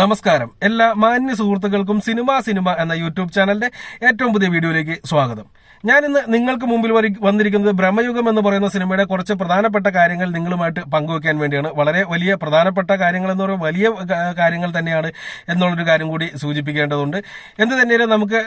നമസ്കാരം. എല്ലാ മാന്യ സുഹൃത്തുക്കൾക്കും സിനിമ സിനിമ എന്ന യൂട്യൂബ് ചാനലിന്റെ ഏറ്റവും പുതിയ വീഡിയോയിലേക്ക് സ്വാഗതം. ഞാൻ ഇന്ന് നിങ്ങൾക്ക് മുമ്പിൽ വന്നിരിക്കുന്നത് ബ്രഹ്മയുഗം എന്ന് പറയുന്ന സിനിമയുടെ കുറച്ച് പ്രധാനപ്പെട്ട കാര്യങ്ങൾ നിങ്ങളുമായിട്ട് പങ്കുവെക്കാൻ വേണ്ടിയാണ്. വളരെ വലിയ പ്രധാനപ്പെട്ട കാര്യങ്ങൾ എന്ന് പറയുമ്പോൾ വലിയ കാര്യങ്ങൾ തന്നെയാണ് എന്നുള്ളൊരു കാര്യം കൂടി സൂചിപ്പിക്കേണ്ടതുണ്ട്. എന്ത് തന്നെയാലും നമുക്ക്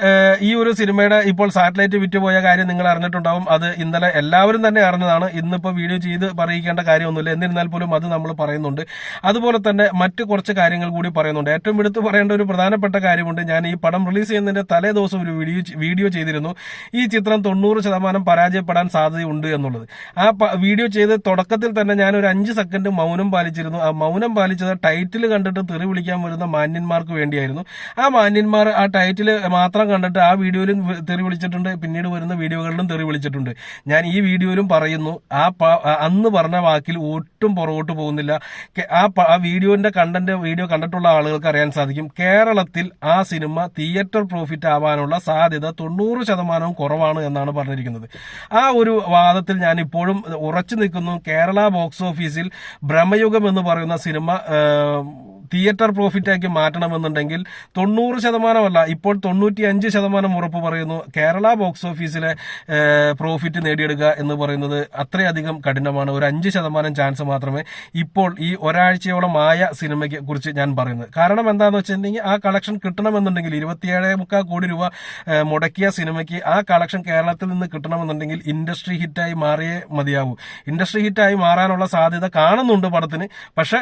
ഈ ഒരു സിനിമയുടെ ഇപ്പോൾ സാറ്റലൈറ്റ് വിറ്റുപോയ കാര്യം നിങ്ങൾ അറിഞ്ഞിട്ടുണ്ടാവും. അത് ഇന്നലെ എല്ലാവരും തന്നെ അറിഞ്ഞതാണ്. ഇന്നിപ്പോൾ വീഡിയോ ചെയ്ത് പറയിക്കേണ്ട കാര്യമൊന്നുമില്ല. എന്നിരുന്നാൽ പോലും അത് നമ്മൾ പറയുന്നുണ്ട്. അതുപോലെ തന്നെ മറ്റ് കുറച്ച് കാര്യങ്ങൾ കൂടി പറയുന്നുണ്ട്. ഏറ്റവും എടുത്ത് പറയേണ്ട ഒരു പ്രധാനപ്പെട്ട കാര്യമുണ്ട്. ഞാൻ ഈ പടം റിലീസ് ചെയ്യുന്നതിന്റെ തലേ ദിവസം ഒരു വീഡിയോ വീഡിയോ ചെയ്തിരുന്നു. ഈ ചിത്രം തൊണ്ണൂറ് ശതമാനം പരാജയപ്പെടാൻ സാധ്യതയുണ്ട് എന്നുള്ളത്. ആ വീഡിയോ ചെയ്ത് തുടക്കത്തിൽ തന്നെ ഞാൻ ഒരു അഞ്ച് സെക്കൻഡ് മൗനം പാലിച്ചിരുന്നു. ആ മൗനം പാലിച്ചത് ടൈറ്റിൽ കണ്ടിട്ട് തെറി വിളിക്കാൻ വരുന്ന മാന്യന്മാർക്ക് വേണ്ടിയായിരുന്നു. ആ മാന്യന്മാർ ആ ടൈറ്റിൽ മാത്രം കണ്ടിട്ട് ആ വീഡിയോയിലും തെറി വിളിച്ചിട്ടുണ്ട്. പിന്നീട് വരുന്ന വീഡിയോകളിലും തെറി വിളിച്ചിട്ടുണ്ട്. ഞാൻ ഈ വീഡിയോയിലും പറയുന്നു. ആ അന്ന് പറഞ്ഞ വാക്കിൽ ഒട്ടും പുറകോട്ട് പോകുന്നില്ല. ആ ആ വീഡിയോന്റെ കണ്ടന്റ് വീഡിയോ കണ്ടിട്ടുള്ള ആളുകൾക്ക് അറിയാൻ സാധിക്കും. കേരളത്തിൽ ആ സിനിമ തിയേറ്റർ പ്രോഫിറ്റ് ആവാനുള്ള സാധ്യത തൊണ്ണൂറ് ശതമാനവും കുറവാണ് എന്നാണ് പറഞ്ഞിരിക്കുന്നത്. ആ ഒരു വാദത്തിൽ ഞാൻ ഇപ്പോഴും ഉറച്ചു നിൽക്കുന്നു. കേരള ബോക്സ് ഓഫീസിൽ ബ്രഹ്മയുഗം എന്ന് പറയുന്ന സിനിമ തിയേറ്റർ പ്രോഫിറ്റ് ആക്കി മാറ്റണമെന്നുണ്ടെങ്കിൽ തൊണ്ണൂറ് ശതമാനമല്ല ഇപ്പോൾ തൊണ്ണൂറ്റി അഞ്ച് ശതമാനം ഉറപ്പ് പറയുന്നു കേരള ബോക്സ് ഓഫീസിലെ പ്രോഫിറ്റ് നേടിയെടുക്കുക എന്ന് പറയുന്നത് അത്രയധികം കഠിനമാണ്. ഒരു അഞ്ച് ശതമാനം ചാൻസ് മാത്രമേ ഇപ്പോൾ ഈ ഒരാഴ്ചയോളം ആയ സിനിമയ്ക്ക് കുറിച്ച് ഞാൻ പറയുന്നത്. കാരണം എന്താണെന്ന് വെച്ചിട്ടുണ്ടെങ്കിൽ ആ കളക്ഷൻ കിട്ടണമെന്നുണ്ടെങ്കിൽ ഇരുപത്തിയേഴ് മുക്കാൽ കോടി രൂപ മുടക്കിയ സിനിമയ്ക്ക് ആ കളക്ഷൻ കേരളത്തിൽ നിന്ന് കിട്ടണമെന്നുണ്ടെങ്കിൽ ഇൻഡസ്ട്രി ഹിറ്റായി മാറിയേ മതിയാവൂ. ഇൻഡസ്ട്രി ഹിറ്റായി മാറാനുള്ള സാധ്യത കാണുന്നുണ്ട് പടത്തിന്. പക്ഷെ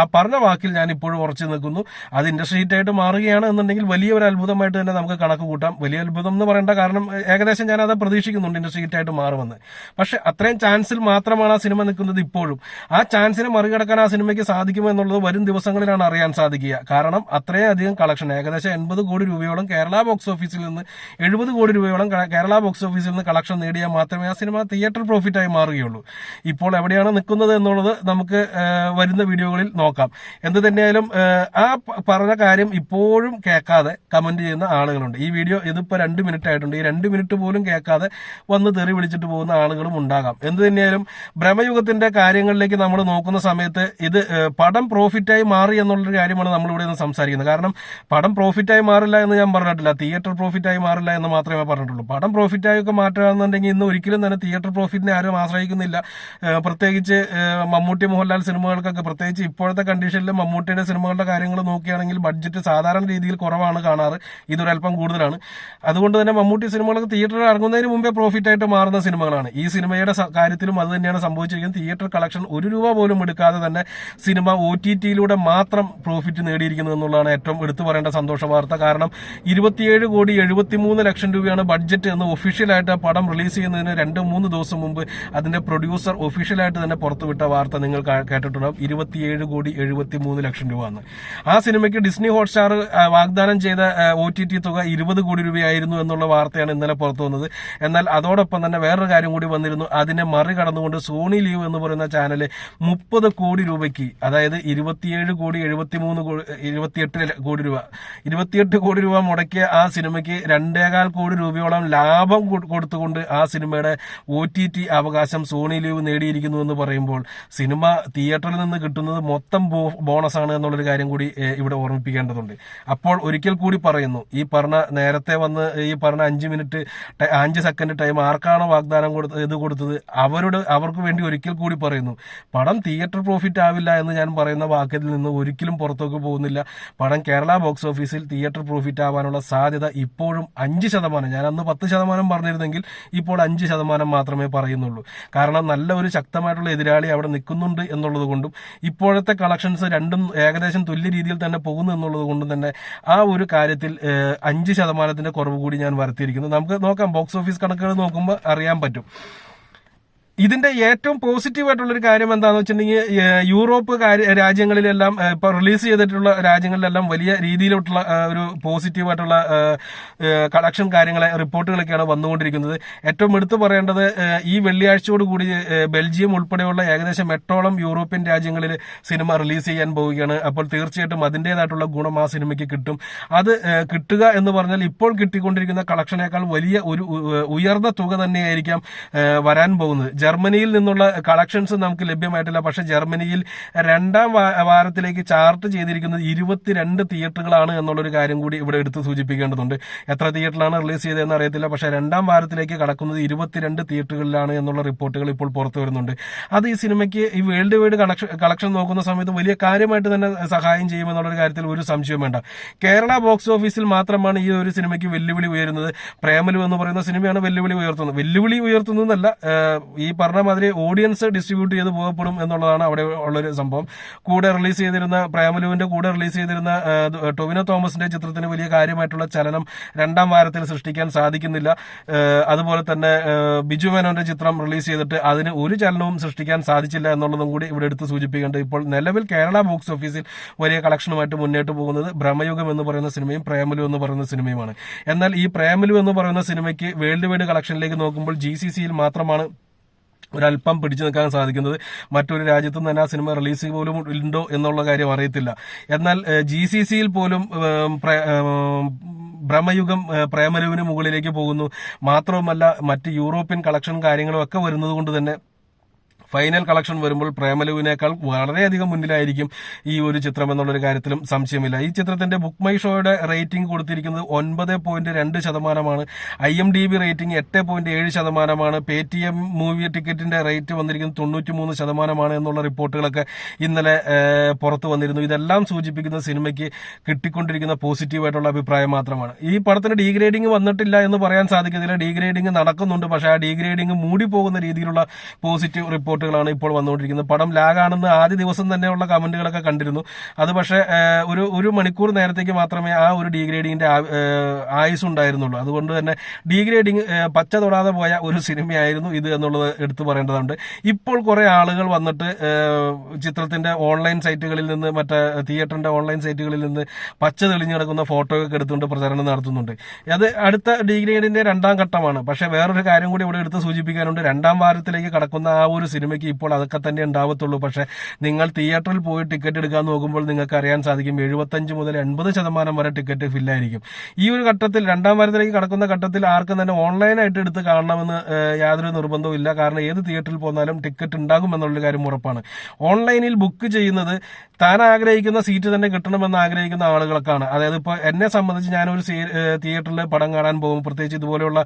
ആ പറഞ്ഞ വാക്കിൽ ഞാൻ ഇപ്പോഴും ഉറച്ചു നിൽക്കുന്നു. അത് ഇൻഡസ്ട്രി ഹിറ്റായിട്ട് മാറുകയാണ് എന്നുണ്ടെങ്കിൽ വലിയ ഒരു അത്ഭുതമായിട്ട് തന്നെ നമുക്ക് കണക്ക് കൂട്ടാം. വലിയ അത്ഭുതം എന്ന് പറയേണ്ട കാരണം ഏകദേശം ഞാൻ അത് പ്രതീക്ഷിക്കുന്നുണ്ട് ഇൻഡസ്ട്രി ഹിറ്റായിട്ട് മാറുമെന്ന്. പക്ഷെ അത്രയും ചാൻസിൽ മാത്രമാണ് ആ സിനിമ നിൽക്കുന്നത് ഇപ്പോഴും. ആ ചാൻസിനെ മറികടക്കാൻ ആ സിനിമയ്ക്ക് സാധിക്കുമോ എന്നുള്ളത് വരും ദിവസങ്ങളിലാണ് അറിയാൻ സാധിക്കുക. കാരണം അത്രയും അധികം കളക്ഷൻ ഏകദേശം എൺപത് കോടി രൂപയോളം കേരള ബോക്സ് ഓഫീസിൽ നിന്ന് എഴുപത് കോടി രൂപയോളം കേരള ബോക്സ് ഓഫീസിൽ നിന്ന് കളക്ഷൻ നേടിയാൽ മാത്രമേ ആ സിനിമ തിയേറ്റർ പ്രോഫിറ്റായി മാറുകയുള്ളൂ. ഇപ്പോൾ എവിടെയാണ് നിൽക്കുന്നത് എന്നുള്ളത് നമുക്ക് വരുന്ന വീഡിയോകളിൽ നോക്കാം. എന്ത് തന്നെയായാലും ആ പറഞ്ഞ കാര്യം ഇപ്പോഴും കേൾക്കാതെ കമന്റ് ചെയ്യുന്ന ആളുകളുണ്ട്. ഈ വീഡിയോ ഇതിപ്പോ രണ്ട് മിനിറ്റ് ആയിട്ടുണ്ട് ഈ രണ്ട് മിനിറ്റ് പോലും കേൾക്കാതെ വന്ന് തെറി വിളിച്ചിട്ട് പോകുന്ന ആളുകളും ഉണ്ടാകാം. എന്ത് തന്നെയായാലും ഭ്രമയുഗത്തിന്റെ കാര്യങ്ങളിലേക്ക് നമ്മൾ നോക്കുന്ന സമയത്ത് ഇത് പടം പ്രോഫിറ്റായി മാറി എന്നുള്ളൊരു കാര്യമാണ് നമ്മൾ ഇവിടെ നിന്ന് സംസാരിക്കുന്നത്. കാരണം പടം പ്രോഫിറ്റായി മാറില്ല എന്ന് ഞാൻ പറഞ്ഞിട്ടില്ല. തിയേറ്റർ പ്രോഫിറ്റായി മാറില്ല എന്ന് മാത്രമേ പറഞ്ഞിട്ടുള്ളൂ. പടം പ്രോഫിറ്റായി ഒക്കെ മാറ്റുകയാണെന്നുണ്ടെങ്കിൽ ഇന്ന് ഒരിക്കലും തന്നെ തിയേറ്റർ പ്രോഫിറ്റിനെ ആരും ആശ്രയിക്കുന്നില്ല. പ്രത്യേകിച്ച് മമ്മൂട്ടി മോഹൻലാൽ സിനിമകൾക്കൊക്കെ പ്രത്യേകിച്ച് ഇപ്പോഴത്തെ കണ്ടീഷനിൽ മമ്മൂട്ടിയുടെ സിനിമകളുടെ കാര്യങ്ങൾ നോക്കുകയാണെങ്കിൽ ബഡ്ജറ്റ് സാധാരണ രീതിയിൽ കുറവാണ് കാണാറ്. ഇതൊരല്പം കൂടുതലാണ്. അതുകൊണ്ട് തന്നെ മമ്മൂട്ടി സിനിമകളൊക്കെ തിയേറ്ററിൽ ഇറങ്ങുന്നതിന് മുമ്പേ പ്രോഫിറ്റ് ആയിട്ട് മാറുന്ന സിനിമകളാണ്. ഈ സിനിമയുടെ കാര്യത്തിലും അത് തന്നെയാണ് സംഭവിച്ചിരിക്കുന്നത്. തിയേറ്റർ കളക്ഷൻ ഒരു രൂപ പോലും എടുക്കാതെ തന്നെ സിനിമ ഒ ടി ടിയിലൂടെ മാത്രം പ്രോഫിറ്റ് നേടിയിരിക്കുന്നു എന്നുള്ളതാണ് ഏറ്റവും എടുത്തു പറയേണ്ട സന്തോഷ വാർത്ത. കാരണം ഇരുപത്തിയേഴ് കോടി എഴുപത്തിമൂന്ന് ലക്ഷം രൂപയാണ് ബഡ്ജറ്റ് എന്ന് ഒഫീഷ്യലായിട്ട് ആ പടം റിലീസ് ചെയ്യുന്നതിന് രണ്ട് മൂന്ന് ദിവസം മുമ്പ് അതിന്റെ പ്രൊഡ്യൂസർ ഒഫീഷ്യലായിട്ട് തന്നെ പുറത്തുവിട്ട വാർത്ത നിങ്ങൾ കേട്ടിട്ടുണ്ടാവും. ഇരുപത്തിയേഴ് കോടി എഴുപത്തിമൂന്ന് ലക്ഷം രൂപ എന്ന് ആ സിനിമയ്ക്ക് ഡിസ്നി ഹോട്ട്സ്റ്റാർ വാഗ്ദാനം ചെയ്ത ഒ ടി ടി തുക ഇരുപത് കോടി രൂപയായിരുന്നു എന്നുള്ള വാർത്തയാണ് ഇന്നലെ പുറത്തു വന്നത്. എന്നാൽ അതോടൊപ്പം തന്നെ വേറൊരു കാര്യം കൂടി വന്നിരുന്നു. അതിനെ മറികടന്നുകൊണ്ട് സോണി ലീവ് എന്ന് പറയുന്ന ചാനൽ മുപ്പത് കോടി രൂപയ്ക്ക് അതായത് ഇരുപത്തിയേഴ് കോടി എഴുപത്തിമൂന്ന് കോടി ഇരുപത്തിയെട്ട് കോടി രൂപ ഇരുപത്തിയെട്ട് കോടി രൂപ മുടക്കിയ ആ സിനിമയ്ക്ക് രണ്ടേകാൽ കോടി രൂപയോളം ലാഭം കൊടുത്തുകൊണ്ട് ആ സിനിമയുടെ ഒ ടി ടി അവകാശം സോണി ലീവ് നേടിയിരിക്കുന്നു എന്ന് പറയുമ്പോൾ സിനിമ തിയേറ്ററിൽ നിന്ന് കിട്ടുന്നത് മൊത്തം ബോണസ് ആണ് എന്നുള്ളൊരു കാര്യം കൂടി ഇവിടെ ഓർമ്മിപ്പിക്കേണ്ടതുണ്ട്. അപ്പോൾ ഒരിക്കൽ കൂടി പറയുന്നു ഈ പറഞ്ഞ നേരത്തെ വന്ന് ഈ പറഞ്ഞ അഞ്ച് മിനിറ്റ് അഞ്ച് സെക്കൻഡ് ടൈം ആർക്കാണോ വാഗ്ദാനം കൊടുത്തത് ഇത് കൊടുത്തത് അവരുടെ അവർക്ക് വേണ്ടി ഒരിക്കൽ കൂടി പറയുന്നു പടം തിയേറ്റർ പ്രോഫിറ്റ് ആവില്ല എന്ന് ഞാൻ പറയുന്ന വാക്യത്തിൽ നിന്ന് ഒരിക്കലും പുറത്തേക്ക് പോകുന്നില്ല. പടം കേരള ബോക്സ് ഓഫീസിൽ തിയേറ്റർ പ്രോഫിറ്റ് ആവാനുള്ള സാധ്യത ഇപ്പോഴും അഞ്ച് ശതമാനം ഞാൻ അന്ന് പത്ത് ശതമാനം പറഞ്ഞിരുന്നെങ്കിൽ ഇപ്പോൾ അഞ്ച് ശതമാനം മാത്രമേ പറയുന്നുള്ളൂ. കാരണം നല്ല ഒരു ശക്തമായിട്ടുള്ള എതിരാളി അവിടെ നിൽക്കുന്നുണ്ട് എന്നുള്ളത് കൊണ്ടും ഇപ്പോഴത്തെ കളക്ഷൻസ് രണ്ടും ഏകദേശം തുല്യ രീതിയിൽ തന്നെ പോകുന്നു എന്നുള്ളത് കൊണ്ട് തന്നെ ആ ഒരു കാര്യത്തിൽ അഞ്ച് ശതമാനത്തിന്റെ കുറവ് കൂടി ഞാൻ വരുത്തിയിരിക്കുന്നു. നമുക്ക് നോക്കാം ബോക്സ് ഓഫീസ് കണക്കുകൾ നോക്കുമ്പോൾ അറിയാൻ പറ്റും. ഇതിന്റെ ഏറ്റവും പോസിറ്റീവ് ആയിട്ടുള്ള ഒരു കാര്യം എന്താണെന്ന് വെച്ചിട്ടുണ്ടെങ്കിൽ യൂറോപ്പ് രാജ്യങ്ങളിലെല്ലാം ഇപ്പൊ റിലീസ് ചെയ്തിട്ടുള്ള രാജ്യങ്ങളിലെല്ലാം വലിയ രീതിയിലുള്ള ഏഹ്, ഒരു പോസിറ്റീവ് ആയിട്ടുള്ള കളക്ഷൻ കാര്യങ്ങളെ റിപ്പോർട്ടുകളൊക്കെയാണ് വന്നുകൊണ്ടിരിക്കുന്നത്. ഏറ്റവും എടുത്തു പറയേണ്ടത് ഈ വെള്ളിയാഴ്ചയോട് കൂടി ബെൽജിയം ഉൾപ്പെടെയുള്ള ഏകദേശം എട്ടോളം യൂറോപ്യൻ രാജ്യങ്ങളിൽ സിനിമ റിലീസ് ചെയ്യാൻ പോവുകയാണ്. അപ്പോൾ തീർച്ചയായിട്ടും അതിന്റെതായിട്ടുള്ള ഗുണം ആ സിനിമയ്ക്ക് കിട്ടും. അത് കിട്ടുക എന്ന് പറഞ്ഞാൽ ഇപ്പോൾ കിട്ടിക്കൊണ്ടിരിക്കുന്ന കളക്ഷനേക്കാൾ വലിയ ഒരു ഉയർന്ന തുക തന്നെയായിരിക്കാം വരാൻ പോകുന്നത്. ജർമ്മനിയിൽ നിന്നുള്ള കളക്ഷൻസ് നമുക്ക് ലഭ്യമായിട്ടില്ല. പക്ഷെ ജർമ്മനിയിൽ രണ്ടാം വാരത്തിലേക്ക് ചാർട്ട് ചെയ്തിരിക്കുന്നത് ഇരുപത്തിരണ്ട് തിയേറ്ററുകളാണ് എന്നുള്ളൊരു കാര്യം കൂടി ഇവിടെ എടുത്ത് സൂചിപ്പിക്കേണ്ടതുണ്ട്. എത്ര തിയേറ്ററിലാണ് റിലീസ് ചെയ്തതെന്ന് അറിയത്തില്ല. പക്ഷെ രണ്ടാം വാരത്തിലേക്ക് കടക്കുന്നത് ഇരുപത്തിരണ്ട് തിയേറ്ററുകളിലാണ് എന്നുള്ള റിപ്പോർട്ടുകൾ ഇപ്പോൾ പുറത്തു വരുന്നുണ്ട്. അത് ഈ സിനിമയ്ക്ക് ഈ വേൾഡ് വൈഡ് കളക്ഷൻ കളക്ഷൻ നോക്കുന്ന സമയത്ത് വലിയ കാര്യമായിട്ട് തന്നെ സഹായം ചെയ്യുമെന്നുള്ളൊരു കാര്യത്തിൽ ഒരു സംശയം വേണ്ട. കേരള ബോക്സ് ഓഫീസിൽ മാത്രമാണ് ഈ ഒരു സിനിമയ്ക്ക് വെല്ലുവിളി ഉയരുന്നത്. പ്രേമലു എന്ന് പറയുന്ന സിനിമയാണ് വെല്ലുവിളി ഉയർത്തുന്നത്. വെല്ലുവിളി ഉയർത്തുന്നതല്ല ഈ പറഞ്ഞ മാതിരി ഓഡിയൻസ് ഡിസ്ട്രിബ്യൂട്ട് ചെയ്ത് പോകപ്പെടും എന്നുള്ളതാണ് അവിടെ ഉള്ളൊരു സംഭവം. കൂടെ റിലീസ് ചെയ്തിരുന്ന പ്രേമലുവിന്റെ കൂടെ റിലീസ് ചെയ്തിരുന്ന ടൊവിനോ തോമസിന്റെ ചിത്രത്തിന് വലിയ കാര്യമായിട്ടുള്ള ചലനം രണ്ടാം വാരത്തിൽ സൃഷ്ടിക്കാൻ സാധിക്കുന്നില്ല. അതുപോലെ തന്നെ ബിജു മേനോന്റെ ചിത്രം റിലീസ് ചെയ്തിട്ട് അതിന് ഒരു ചലനവും സൃഷ്ടിക്കാൻ സാധിച്ചില്ല എന്നുള്ളതും കൂടി ഇവിടെ എടുത്ത് സൂചിപ്പിക്കേണ്ടത് ഇപ്പോൾ നിലവിൽ കേരള ബോക്സ് ഓഫീസിൽ വലിയ കളക്ഷനുമായിട്ട് മുന്നോട്ട് പോകുന്നത് ബ്രഹ്മയുഗം എന്ന് പറയുന്ന സിനിമയും പ്രേമലു എന്ന് പറയുന്ന സിനിമയുമാണ്. എന്നാൽ ഈ പ്രേമലു എന്ന് പറയുന്ന സിനിമയ്ക്ക് വേൾഡ് വൈഡ് കളക്ഷനിലേക്ക് നോക്കുമ്പോൾ ജി മാത്രമാണ് ഒരല്പം പിടിച്ചു നിൽക്കാൻ സാധിക്കുന്നത് മറ്റൊരു രാജ്യത്തും തന്നെ ആ സിനിമ റിലീസ് പോലും ഉണ്ടോ എന്നുള്ള കാര്യം അറിയത്തില്ല. എന്നാൽ ജി സി സിയിൽ പോലും ഭ്രമയുഗം പ്രേമലുവിന് മുകളിലേക്ക് പോകുന്നു. മാത്രവുമല്ല മറ്റ് യൂറോപ്യൻ കളക്ഷൻ കാര്യങ്ങളും ഒക്കെ വരുന്നത് കൊണ്ട് തന്നെ ഫൈനൽ കളക്ഷൻ വരുമ്പോൾ പ്രേമലുവിനേക്കാൾ വളരെയധികം മുന്നിലായിരിക്കും ഈ ഒരു ചിത്രം എന്നുള്ളൊരു കാര്യത്തിലും സംശയമില്ല. ഈ ചിത്രത്തിന്റെ ബുക്ക് മൈ ഷോയുടെ റേറ്റിംഗ് കൊടുത്തിരിക്കുന്നത് ഒൻപത് പോയിന്റ് രണ്ട് ശതമാനമാണ്. I M D B rating എട്ട് പോയിന്റ് ഏഴ് ശതമാനമാണ്. പേ ടി എം മൂവി ടിക്കറ്റിന്റെ റേറ്റ് വന്നിരിക്കുന്നത് തൊണ്ണൂറ്റി മൂന്ന് ശതമാനമാണ് എന്നുള്ള റിപ്പോർട്ടുകളൊക്കെ ഇന്നലെ പുറത്തു വന്നിരുന്നു. ഇതെല്ലാം സൂചിപ്പിക്കുന്ന സിനിമയ്ക്ക് കിട്ടിക്കൊണ്ടിരിക്കുന്ന പോസിറ്റീവായിട്ടുള്ള അഭിപ്രായം മാത്രമാണ്. ഈ പടത്തിന് ഡീഗ്രേഡിംഗ് വന്നിട്ടില്ല എന്ന് പറയാൻ സാധിക്കത്തില്ല. ഡീഗ്രേഡിംഗ് നടക്കുന്നുണ്ട്. പക്ഷേ ആ ഡീഗ്രേഡിംഗ് മൂടി പോകുന്ന രീതിയിലുള്ള പോസിറ്റീവ് റിപ്പോർട്ടുകളാണ് ഇപ്പോൾ വന്നുകൊണ്ടിരിക്കുന്നത്. പടം ലാഗാണെന്ന് ആദ്യ ദിവസം തന്നെയുള്ള കമന്റുകളൊക്കെ കണ്ടിരുന്നു. അത് പക്ഷേ ഒരു ഒരു മണിക്കൂർ നേരത്തേക്ക് മാത്രമേ ആ ഒരു ഡീഗ്രേഡിങ്ങിന്റെ ആയുസ് ഉണ്ടായിരുന്നുള്ളൂ അതുകൊണ്ട് തന്നെ ഡീഗ്രേഡിങ് പച്ച തൊടാതെ പോയ ഒരു സിനിമയായിരുന്നു ഇത് എന്നുള്ളത് എടുത്തു പറയേണ്ടതുണ്ട്. ഇപ്പോൾ കുറെ ആളുകൾ വന്നിട്ട് ചിത്രത്തിന്റെ ഓൺലൈൻ സൈറ്റുകളിൽ നിന്ന് മറ്റേ തിയേറ്ററിന്റെ ഓൺലൈൻ സൈറ്റുകളിൽ നിന്ന് പച്ച തെളിഞ്ഞു കിടക്കുന്ന ഫോട്ടോ ഒക്കെ എടുത്തുകൊണ്ട് പ്രചരണം നടത്തുന്നുണ്ട്. അത് അടുത്ത ഡിഗ്രേഡിന്റെ രണ്ടാം ഘട്ടമാണ്. പക്ഷെ വേറൊരു കാര്യം കൂടി ഇവിടെ എടുത്ത് സൂചിപ്പിക്കാനുണ്ട്. രണ്ടാം വാരത്തിലേക്ക് കടക്കുന്ന ആ ഒരു സിനിമയ്ക്ക് ഇപ്പോൾ അതൊക്കെ തന്നെ ഉണ്ടാവത്തുള്ളൂ. പക്ഷെ നിങ്ങൾ തിയേറ്ററിൽ പോയി ടിക്കറ്റ് എടുക്കാൻ നോക്കുമ്പോൾ നിങ്ങൾക്ക് അറിയാൻ സാധിക്കും എഴുപത്തഞ്ച് മുതൽ എൺപത് ശതമാനം വരെ ടിക്കറ്റ് ഫില്ലായിരിക്കും. ഈ ഒരു ഘട്ടത്തിൽ രണ്ടാം വാരത്തിലേക്ക് കടക്കുന്ന ഘട്ടത്തിൽ ആർക്കും തന്നെ ഓൺലൈനായിട്ട് എടുത്ത് കാണണമെന്ന് യാതൊരു നിർബന്ധവും ഇല്ല. കാരണം ഏത് തിയേറ്ററിൽ പോന്നാലും ടിക്കറ്റ് ഉണ്ടാകും എന്നുള്ള കാര്യം ഉറപ്പാണ്. ഓൺലൈനിൽ ബുക്ക് ചെയ്യുന്നത് താൻ ആഗ്രഹിക്കുന്ന സീറ്റ് തന്നെ കിട്ടണമെന്ന് ആഗ്രഹിക്കുന്ന ആളുകൾക്കാണ് അതായത് ഇപ്പോൾ എന്നെ സംബന്ധിച്ച് ഞാനൊരു തിയേറ്ററിൽ പടം കാണാൻ പോകും. പ്രത്യേകിച്ച് ഇതുപോലെയുള്ള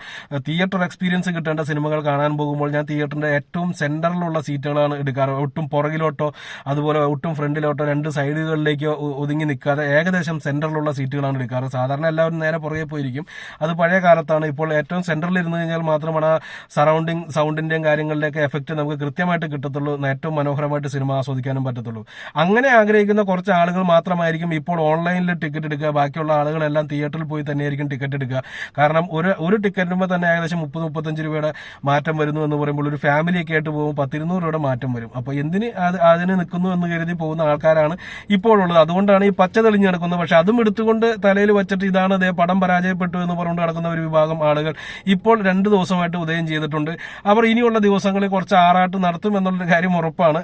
തിയേറ്റർ എക്സ്പീരിയൻസ് കിട്ടേണ്ട സിനിമകൾ കാണാൻ പോകുമ്പോൾ ഞാൻ തിയേറ്ററിന്റെ ഏറ്റവും സെന്ററിലുള്ള സീറ്റുകളാണ് എടുക്കാറ്. ഒട്ടും പുറകിലോട്ടോ അതുപോലെ ഒട്ടും ഫ്രണ്ടിലോട്ടോ രണ്ട് സൈഡുകളിലേക്കോ ഒതുങ്ങി നിൽക്കാതെ ഏകദേശം സെന്ററിലുള്ള സീറ്റുകളാണ് എടുക്കാറ്. സാധാരണ എല്ലാവരും നേരെ പുറകെ പോയിരിക്കും. അത് പഴയ കാലത്താണ്. ഇപ്പോൾ ഏറ്റവും സെന്ററിൽ ഇരുന്ന് കഴിഞ്ഞാൽ മാത്രമാണ് ആ സറൗണ്ടിങ് സൗണ്ടിന്റെയും കാര്യങ്ങളുടെയൊക്കെ എഫക്റ്റ് നമുക്ക് കൃത്യമായിട്ട് കിട്ടത്തുള്ളൂ. ഏറ്റവും മനോഹരമായിട്ട് സിനിമ ആസ്വദിക്കാനും പറ്റത്തുള്ളൂ. അങ്ങനെ ആഗ്രഹിക്കുന്ന കുറച്ച് ആളുകൾ മാത്രമായിരിക്കും ഇപ്പോൾ ഓൺലൈനിൽ ടിക്കറ്റ് എടുക്കുക. ബാക്കിയുള്ള ആളുകളെല്ലാം തിയേറ്ററിൽ പോയി തന്നെയായിരിക്കും ടിക്കറ്റ് എടുക്കുക. കാരണം ഒരു ഒരു ടിക്കറ്റിനുമ്പോൾ തന്നെ ഏകദേശം മുപ്പത് മുപ്പത്തഞ്ച് രൂപയുടെ മാറ്റം വരുന്നു എന്ന് പറയുമ്പോൾ ഒരു ഫാമിലിയൊക്കെ ആയിട്ട് പോകുമ്പോൾ പത്തിരുന്നൂറ് രൂപയുടെ മാറ്റം വരും. അപ്പോൾ എന്തിന് അത് അതിന് നിൽക്കുന്നു എന്ന് കരുതി പോകുന്ന ആൾക്കാരാണ് ഇപ്പോഴുള്ളത്. അതുകൊണ്ടാണ് ഈ പച്ച തെളിഞ്ഞ് നടക്കുന്നത്. പക്ഷെ അതും എടുത്തുകൊണ്ട് തലയിൽ വെച്ചിട്ട് ഇതാണ് അതേ പടം പരാജയപ്പെട്ടു എന്ന് പറഞ്ഞുകൊണ്ട് നടക്കുന്ന ഒരു വിഭാഗം ആളുകൾ ഇപ്പോൾ രണ്ട് ദിവസമായിട്ട് ഉദയം ചെയ്തിട്ടുണ്ട്. അവർ ഇനിയുള്ള ദിവസങ്ങളിൽ കുറച്ച് ആറാട്ട് നടത്തും എന്നുള്ളൊരു കാര്യം ഉറപ്പാണ്.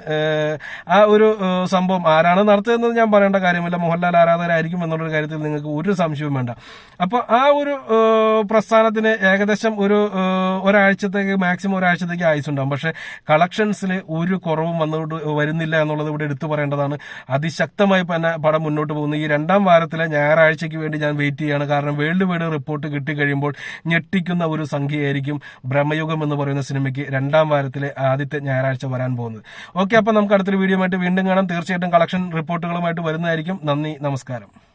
ആ ഒരു സംഭവം ആരാണ് നടത്തുന്നത് ഞാൻ പറയേണ്ട കാര്യമില്ല. മോഹൻലാൽ ആരാധകരായിരിക്കും എന്നുള്ളൊരു കാര്യത്തിൽ നിങ്ങൾക്ക് ഒരു സംശയവും വേണ്ട. അപ്പോൾ ആ ഒരു പ്രസ്ഥാനത്തിന് ഏകദേശം ഒരു ഒരാഴ്ചത്തേക്ക് മാക്സിമം ഒരാഴ്ചത്തേക്ക് ആയുസുണ്ടാവും. പക്ഷേ കളക്ഷൻസിൽ ഒരു കുറവും വന്നുകൊണ്ട് വരുന്നില്ല എന്നുള്ളത് ഇവിടെ എടുത്തു പറയേണ്ടതാണ്. അതിശക്തമായി തന്നെ പടം മുന്നോട്ട് പോകുന്നു. ഈ രണ്ടാം വാരത്തിലെ ഞായറാഴ്ചയ്ക്ക് വേണ്ടി ഞാൻ വെയിറ്റ് ചെയ്യാണ് കാരണം വേൾഡ് വൈഡ് റിപ്പോർട്ട് കിട്ടിക്കഴിയുമ്പോൾ ഞെട്ടിക്കുന്ന ഒരു സംഖ്യയായിരിക്കും ബ്രഹ്മയുഗം എന്ന് പറയുന്ന സിനിമയ്ക്ക് രണ്ടാം വാരത്തിലെ ആദ്യത്തെ ഞായറാഴ്ച വരാൻ പോകുന്നത്. ഓക്കെ അപ്പോൾ നമുക്ക് അടുത്തൊരു വീഡിയോ ആയിട്ട് വീണ്ടും കാണാം. തീർച്ചയായിട്ടും കളക്ഷൻ റിപ്പോർട്ടുകളുമായിട്ട് വരുന്നതായിരിക്കും. നന്ദി നമസ്കാരം.